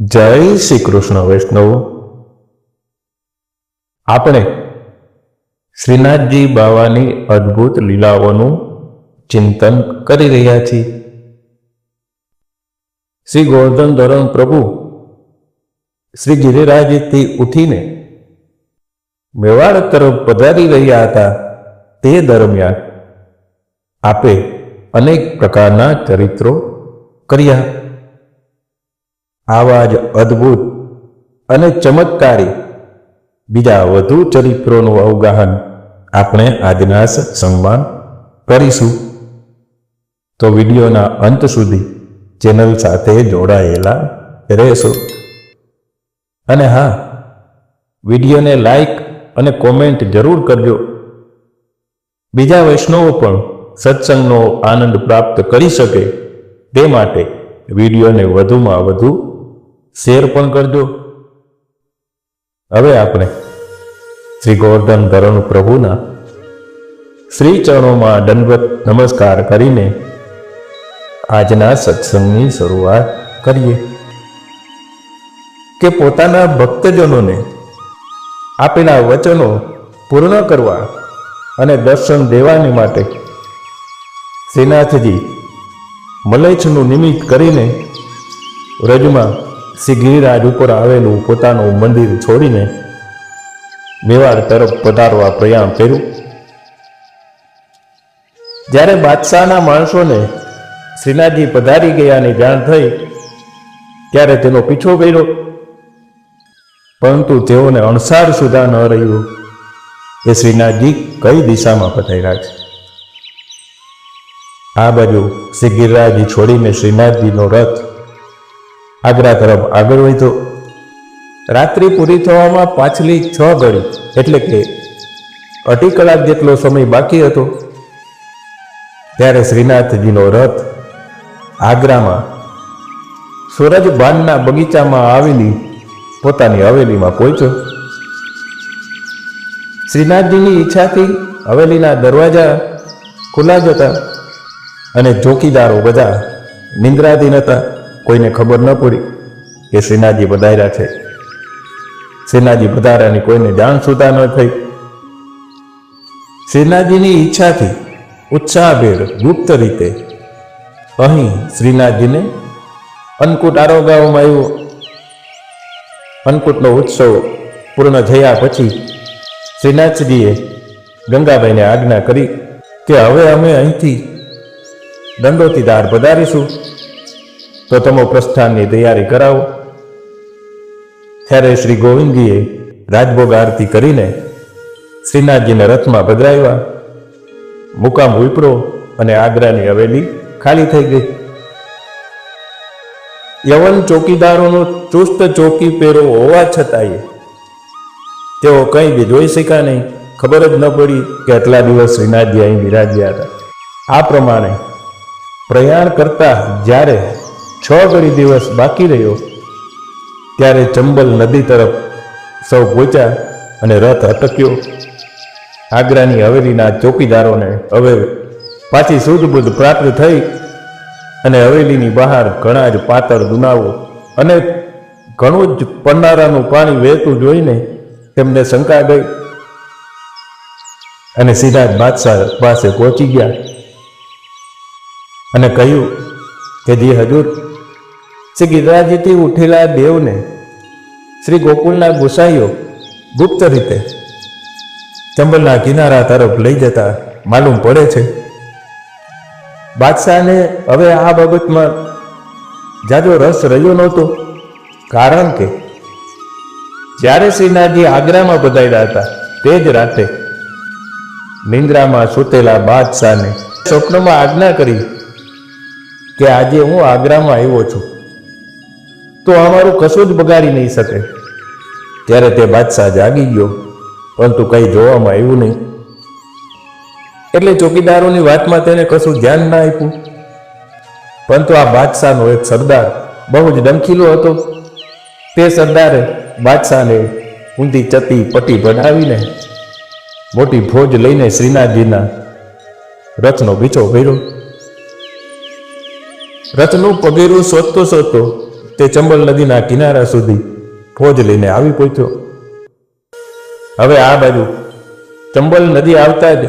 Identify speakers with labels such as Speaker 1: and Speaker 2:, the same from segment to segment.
Speaker 1: જય શ્રી કૃષ્ણ વૈષ્ણવ. આપણે શ્રીનાથજી બાવાની અદ્ભુત લીલાઓનું ચિંતન કરી રહ્યા છીએ. શ્રી ગોવર્ધન ધોરણ પ્રભુ શ્રી ગિરિરાજથી ઉઠીને મેવાડ તરફ પધારી રહ્યા હતા તે દરમિયાન આપે અનેક પ્રકારના ચરિત્રો કર્યા. આવા જ અદ્ભુત અને ચમત્કારી બીજા વધુ ચરિત્રોનું અવગાહન આપણે આજના સંવાદ કરીશું. તો વિડીયોના અંત સુધી ચેનલ સાથે જોડાયેલા રહેશો. અને હા, વિડીયોને લાઈક અને કોમેન્ટ જરૂર કરજો. બીજા વૈષ્ણવો પણ સત્સંગનો આનંદ પ્રાપ્ત કરી શકે તે માટે વિડીયોને વધુમાં વધુ શેર પણ કરજો. હવે આપણે શ્રી ગોવર્ધન ધરણ પ્રભુના શ્રી ચરણોમાં દંડવત નમસ્કાર કરીને આજના સત્સંગની શરૂઆત કરીએ. કે પોતાના ભક્તજનોને આપેલા વચનો પૂર્ણ કરવા અને દર્શન દેવાની માટે શ્રીનાથજી મલેચ્છનું નિમિત્ત કરીને વ્રજમાં શ્રી ગિરિરાજ ઉપર આવેલું પોતાનું મંદિર છોડીને મેવાડ તરફ પધારવા પ્રયાણ કર્યું. જ્યારે બાદશાહના માણસોને શ્રીનાથજી પધારી ગયાની જાણ થઈ, ત્યારે તેનો પીછો કર્યો. પરંતુ તેઓને અણસાર સુધા ન રહ્યું કે શ્રીનાથજી કઈ દિશામાં પધાર્યા છે. આ બાજુ શ્રી ગિરિરાજી છોડીને શ્રીનાથજીનો રથ આગ્રા તરફ આગળ વધ્યો રાત્રિ પૂરી થવામાં પાછલી છ ઘડી, એટલે કે અઢી કલાક જેટલો સમય બાકી હતો, ત્યારે શ્રીનાથજીનો રથ આગ્રામાં સૂરજબાનના બગીચામાં આવેલી પોતાની હવેલીમાં પહોંચ્યો. શ્રીનાથજીની ઈચ્છાથી હવેલીના દરવાજા ખુલ્લા જ હતા અને ચોકીદારો બધા નિંદ્રાધીન હતા. કોઈને ખબર ન પડી કે શ્રીનાથજી પધાર્યા છે. શ્રીનાથજી પધાર્યાની કોઈને જાણ સુધા ન થઈ. શ્રીનાથજીની ઈચ્છાથી ઉત્સાહભેર ગુપ્ત રીતે અહીં શ્રીનાથજીને અન્નકૂટ આરોગાવવામાં આવ્યો. અન્નકૂટનો ઉત્સવ પૂર્ણ થયા પછી શ્રીનાથજીએ ગંગાબાઈને આજ્ઞા કરી કે હવે અમે અહીંથી દંડોતીદાર પધારીશું. તો તમે પ્રસ્થાનની તૈયારી કરાવો. ત્યારે શ્રી ગોવિંદજીએ રાજભોગ આરતી કરીને શ્રીનાથજીને રથમાં પધરાવ્યા. મુકામ વિપરો અને આગ્રાની હવેલી ખાલી થઈ ગઈ. યવન ચોકીદારોનો ચુસ્ત ચોકી પેરો હોવા છતાંય તેઓ કંઈ બી જોઈ શક્યા નહીં. ખબર જ ન પડી કે આટલા દિવસ શ્રીનાથજી અહીં બિરાજ્યા હતા. આ પ્રમાણે પ્રયાણ કરતા જ્યારે છ ઘડી દિવસ બાકી રહ્યો, ત્યારે ચંબલ નદી તરફ સૌ પહોંચ્યા અને રથ અટક્યો. આગ્રાની હવેલીના ચોકીદારોને હવે પાછી શુદ્ધ બુદ્ધ પ્રાપ્ત થઈ અને હવેલીની બહાર ઘણા જ પાતળ દુનાવો અને ઘણું જ પન્નારાનું પાણી વહેતું જોઈને તેમને શંકા ગઈ અને સીધા જ બાદશાહ પાસે પહોંચી ગયા અને કહ્યું કે, જે, હજુર શ્રી ગિરિરાજથી ઉઠેલા દેવને શ્રી ગોકુલના ગુસાઈઓ ગુપ્ત રીતે ચંબલના કિનારા તરફ લઈ જતા માલુમ પડે છે. બાદશાહને હવે આ બાબતમાં જાજો રસ રહ્યો નહોતો, કારણ કે જ્યારે શ્રીનાથજી આગ્રામાં બધાયેલા હતા, તે જ રાતે નિંદ્રામાં સૂતેલા બાદશાહને સ્વપ્નમાં આજ્ઞા કરી કે આજે હું આગ્રામાં આવ્યો છું. તો અમારું કશું જ બગાડી નહીં શકે. ત્યારે તે બાદશાહ જાગી ગયો, પરંતુ કંઈ જોવામાં આવ્યું નહીં. એટલે ચોકીદારોની વાતમાં તેને કશું ધ્યાન ના આપ્યું. પરંતુ આ બાદશાહનો એક સરદાર બહુ જ ડમખીલો હતો. તે સરદારે બાદશાહને ઊંધી ચતી પટી બનાવીને મોટી ફોજ લઈને શ્રીનાથજીના રથનો પીછો ભર્યો. રથનું પગેરું શોધતો શોધતો તે ચંબલ નદીના કિનારા સુધી ફોજ લઈને આવી પહોંચ્યો. હવે આ બાજુ ચંબલ નદી આવતા જ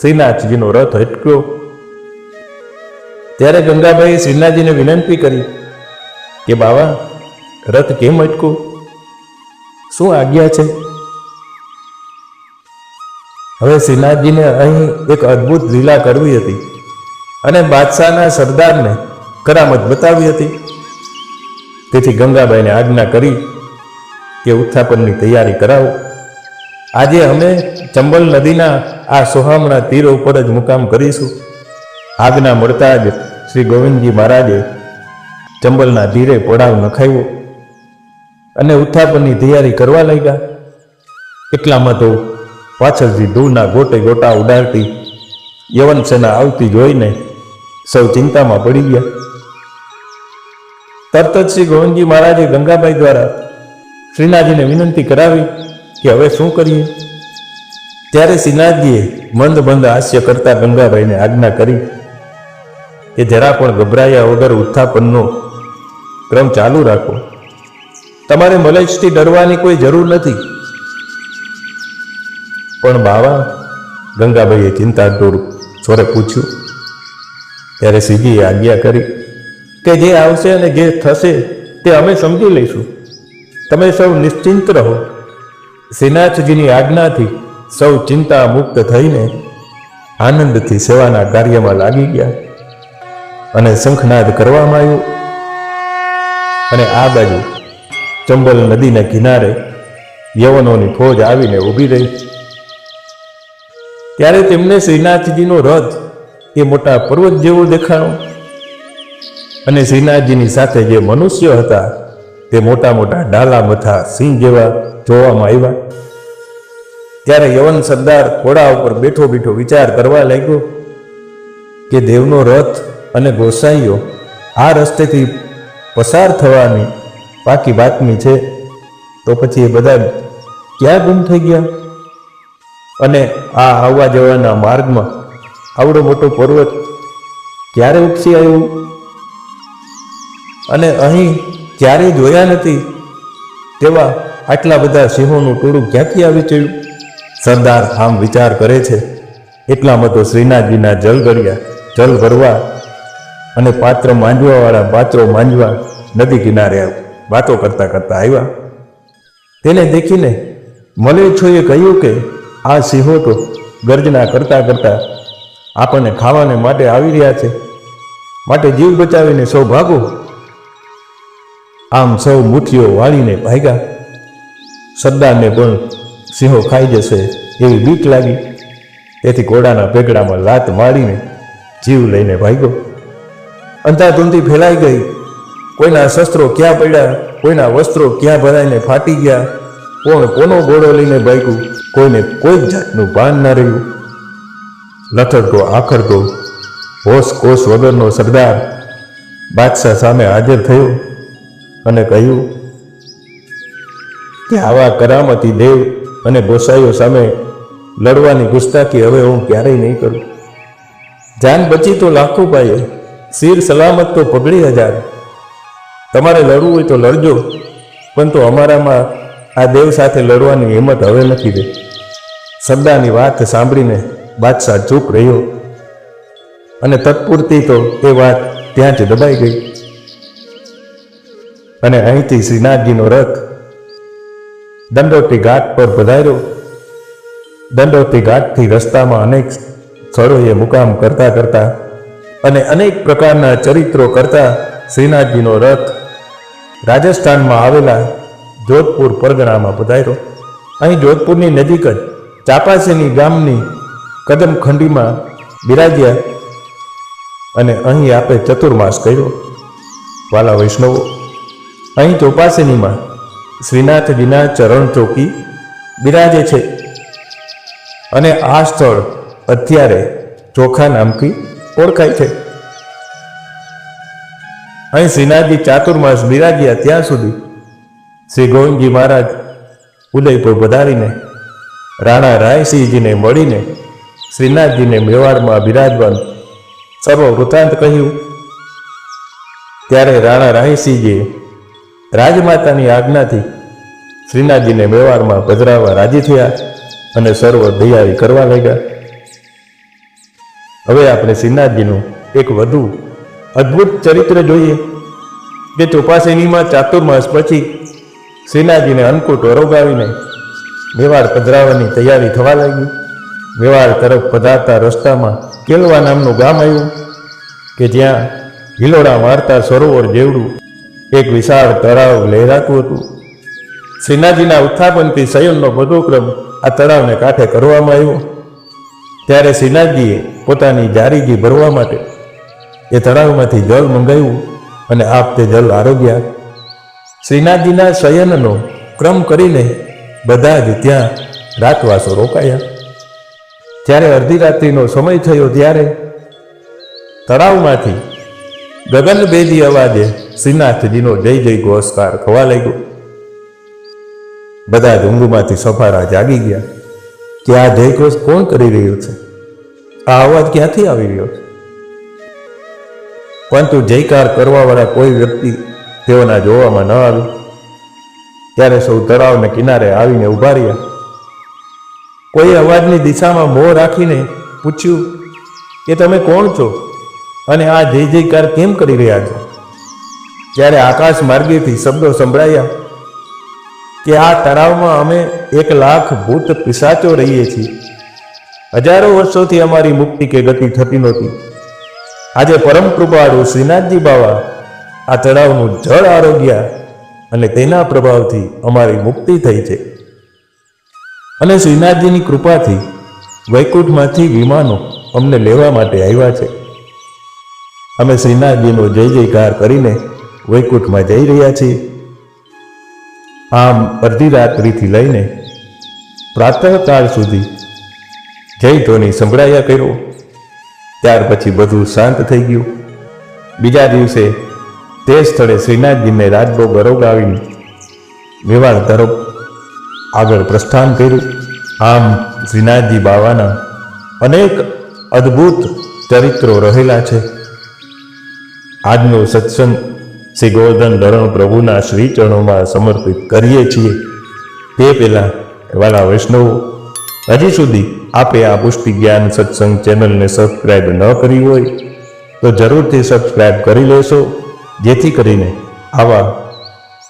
Speaker 1: શ્રીનાથજીનો રથ હટક્યો ત્યારે ગંગાભાઈએ શ્રીનાથજીને વિનંતી કરી કે, બાવા, રથ કેમ અટકો શું આજ્ઞા છે? હવે શ્રીનાથજીને અહીં એક અદ્ભુત લીલા કરવી હતી અને બાદશાહના સરદારને કરામત બતાવી હતી. તેથી ગંગાબાઈને આજ્ઞા કરી કે ઉત્થાપનની તૈયારી કરાવો. આજે અમે ચંબલ નદીના આ સોહામણા તીર ઉપર જ મુકામ કરીશું. આજ્ઞા મળતા જ શ્રી ગોવિંદજી મહારાજે ચંબલના ધીરે પડાવ નખાવ્યો અને ઉત્થાપનની તૈયારી કરવા લાગ્યા. એટલામાં તો પાછળથી ધૂળના ગોટે ગોટા ઉડાડતી યવન સેના આવતી જોઈને સૌ ચિંતામાં પડી ગયા. તરત જ શ્રી ગોવિંદજી મહારાજે ગંગાબાઈ દ્વારા શ્રીનાથજીને વિનંતી કરાવી કે હવે શું કરીએ? ત્યારે શ્રીનાથજીએ મંદ મંદ હાસ્ય કરતા ગંગાબાઈને આજ્ઞા કરી કે જરા પણ ગભરાયા વગર ઉત્થાપનનો ક્રમ ચાલુ રાખો. તમારે મલેજથી ડરવાની કોઈ જરૂર નથી. પણ બાવા, ગંગાબાઈએ દૂર સ્વરે પૂછ્યું. ત્યારે સીધીએ આજ્ઞા કરી કે જે આવશે અને જે થશે તે અમે સમજી લઈશું. તમે સૌ નિશ્ચિંત રહો. શ્રીનાથજીની આજ્ઞાથી સૌ ચિંતા મુક્ત થઈને આનંદથી સેવાના કાર્યમાં લાગી ગયા અને શંખનાદ કરવામાં આવ્યો. અને આ બાજુ ચંબલ નદીના કિનારે યવનોની ફોજ આવીને ઊભી રહી. ત્યારે તેમને શ્રીનાથજીનો રથ એ મોટા પર્વત જેવો દેખાણો અને શ્રીનાથજીની સાથે જે મનુષ્ય હતા, તે મોટા મોટા ડાલા મથા સિંહ જેવા જોવામાં આવ્યા. ત્યારે યવન સરદાર ઘોડા ઉપર બેઠો બેઠો વિચાર કરવા લાગ્યો કે દેવનો રથ અને ગોસાઈઓ આ રસ્તેથી પસાર થવાની પાકી બાતમી છે. તો પછી એ બધા ક્યાં ગુમ થઈ ગયા? અને આ આવવા જવાના માર્ગમાં આવડો મોટો પર્વત ક્યારે ઉપસી આવ્યું? અને અહીં ક્યારેય જોયા નથી, તેવા આટલા બધા સિંહોનું ટોળું ક્યાંથી આવી ચડ્યું? સરદાર આમ વિચાર કરે છે એટલામાં તો શ્રીનાથજીના જલ ગળ્યા જલ ભરવા અને પાત્ર માંજવાવાળા પાત્રો માંજવા નદી કિનારે વાતો કરતા કરતા આવ્યા. તેને દેખીને મલેચ્છોએ કહ્યું કે, આ સિંહો તો ગર્જના કરતા કરતા આપણને ખાવાને માટે આવી રહ્યા છે. માટે જીવ બચાવીને સૌ ભાગો આમ સૌ મુઠ્ઠીઓ વાળીને ભાગ્યા. સરદારને પણ સિંહો ખાઈ જશે એવી બીક લાગી. તેથી ઘોડાના પેગડામાં લાત મારીને જીવ લઈને ભાગ્યો. અંધાધૂંધી ફેલાઈ ગઈ. કોઈના શસ્ત્રો ક્યાં પડ્યા? કોઈના વસ્ત્રો ક્યાં ભરાઈને ફાટી ગયા? કોણ કોનો ઘોડો લઈને ભાગ્યું? કોઈને કોઈ જાતનું ભાન ન રહ્યું. લથડતો આખડતો હોશ કોશ વગરનો સરદાર બાદશાહ સામે હાજર થયો. અને કહ્યું કે આવા કરામતી દેવ અને ગોસાઈઓ સામે લડવાની ગુસ્તાકી હવે હું ક્યારેય નહીં કરું. જાન બચી તો લાખો પાયે, શીર સલામત તો પગડી હજાર. તમારે લડવું હોય તો લડજો, પણ તો અમારામાં આ દેવ સાથે લડવાની હિંમત હવે નથી દે સરદારની વાત સાંભળીને બાદશાહ ચૂપ રહ્યો અને તત્પૂરતી તો એ વાત ત્યાં જ દબાઈ ગઈ. અને અહીંથી શ્રીનાથજીનો રથ દંડોતી ઘાટ પર પધાર્યો. દંડોતી ઘાટથી રસ્તામાં અનેક સ્થળોએ મુકામ કરતા કરતા અને અનેક પ્રકારના ચરિત્રો કરતા શ્રીનાથજીનો રથ રાજસ્થાનમાં આવેલા જોધપુર પરગણામાં પધાર્યો. અહીં જોધપુરની નજીક જ ચાપાસીની ગામની કદમખંડીમાં બિરાજ્યા અને અહીં આપે ચતુર્માસ કર્યો. વાલા વૈષ્ણવો અહીં ચોપાસેનીમાં શ્રીનાથજીના ચરણ ચોકી બિરાજે છે. અને આ સ્થળ અત્યારે ચોખા નામથી ઓળખાય છે. અહીં શ્રીનાથજી ચાતુર્માસ બિરાજ્યા ત્યાં સુધી શ્રી ગોવિંદજી મહારાજ ઉદયપુર પધારીને, રાણા રાયસિંહજીને મળીને શ્રીનાથજીને મેવાડમાં બિરાજવાન સર્વ વૃત્તાંત કહ્યું. ત્યારે રાણા રાયસિંહજીએ રાજમાતાની આજ્ઞાથી શ્રીનાથજીને મેવાડમાં પધરાવવા રાજી થયા અને સર્વ તૈયારી કરવા લાગ્યા. હવે આપણે શ્રીનાથજીનું એક વધુ અદ્ભુત ચરિત્ર જોઈએ કે ચોપાસીનીમાં ચાતુર્માસ પછી શ્રીનાથજીને અન્નકૂટ વરોગાવીને મેવાડ પધરાવવાની તૈયારી થવા લાગી. મેવાડ તરફ પધારતા રસ્તામાં કેલવા નામનું ગામ આવ્યું કે જ્યાં હિલોડા મારતા સરોવર જેવડું એક વિશાળ તળાવ લહેરાતું હતું. શ્રીનાથજીના ઉત્થાપનથી શયનનો બધો ક્રમ આ તળાવને કાંઠે કરવામાં આવ્યો. ત્યારે શ્રીનાથજીએ પોતાની જારીગી ભરવા માટે એ તળાવમાંથી જળ મંગાવ્યું અને આપ તે જલ આરોગ્યા. શ્રીનાથજીના શયનનો ક્રમ કરીને બધા જ ત્યાં રાતવાસો રોકાયા. જ્યારે અડધી રાત્રિનો સમય થયો ત્યારે તળાવમાંથી ગગનભેદી અવાજે શ્રીનાથજીનો જય જય ગોસ્કાર. થવા લાગ્યો. બધા જ ઊંઘમાંથી સફારા જાગી ગયા. કે આ જય ઘોષ કોણ કરી રહ્યું છે? આ અવાજ ક્યાંથી આવી રહ્યો છે? પરંતુ જયકાર કરવાવાળા કોઈ વ્યક્તિ તેઓના જોવામાં ન આવી ત્યારે સૌ તળાવને કિનારે આવીને ઊભા રહ્યા. કોઈ અવાજની દિશામાં મોં રાખીને પૂછ્યું, કે તમે કોણ છો? અને આ જય જયકાર કેમ કરી રહ્યા છો? ત્યારે આકાશ માર્ગેથી શબ્દો સંભળાયા કે આ તળાવમાં અમે એક લાખ ભૂત પિસાચો રહીએ છીએ. હજારો વર્ષોથી અમારી મુક્તિ કે ગતિ થતી નહોતી. આજે પરમ કૃપાળુ શ્રીનાથજી બાવા આ તળાવનું જળ આરોગ્યા અને તેના પ્રભાવથી અમારી મુક્તિ થઈ છે. અને શ્રીનાથજીની કૃપાથી વૈકુંઠમાંથી વિમાનો અમને લેવા માટે આવ્યા છે. અમે શ્રીનાથજીનો જય જયકાર કરીને વૈકુંઠમાં જઈ રહ્યા છીએ. આમ અડધી રાત્રિથી લઈને પ્રાતઃકાળ સુધી જય ધોની સંભળાયા કર્યો. ત્યાર પછી બધું શાંત થઈ ગયું. બીજા દિવસે તે સ્થળે શ્રીનાથજીને રાજભોગ અરોગાવીને મેવાડ તરફ આગળ પ્રસ્થાન કર્યું. આમ શ્રીનાથજી બાવાના અનેક અદ્ભુત ચરિત્રો રહેલા છે. આજનો સત્સંગ શ્રી ગોવર્ધન ધરણ પ્રભુના શ્રી ચરણોમાં સમર્પિત કરીએ છીએ. તે પહેલા વાલા વૈષ્ણવો, હજી સુધી આપે આ પુષ્ટિ જ્ઞાન સત્સંગ ચેનલને સબસ્ક્રાઇબ ન કરી હોય, તો જરૂરથી સબસ્ક્રાઇબ કરી લેશો, જેથી કરીને આવા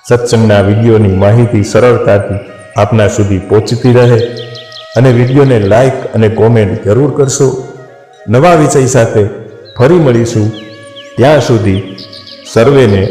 Speaker 1: સત્સંગના વિડીયોની માહિતી સરળતાથી આપના સુધી પહોંચતી રહે. અને વિડીયોને લાઈક અને કોમેન્ટ જરૂર કરશો. નવા વિષય સાથે ફરી મળીશું. ત્યાં સુધી సర్వేనే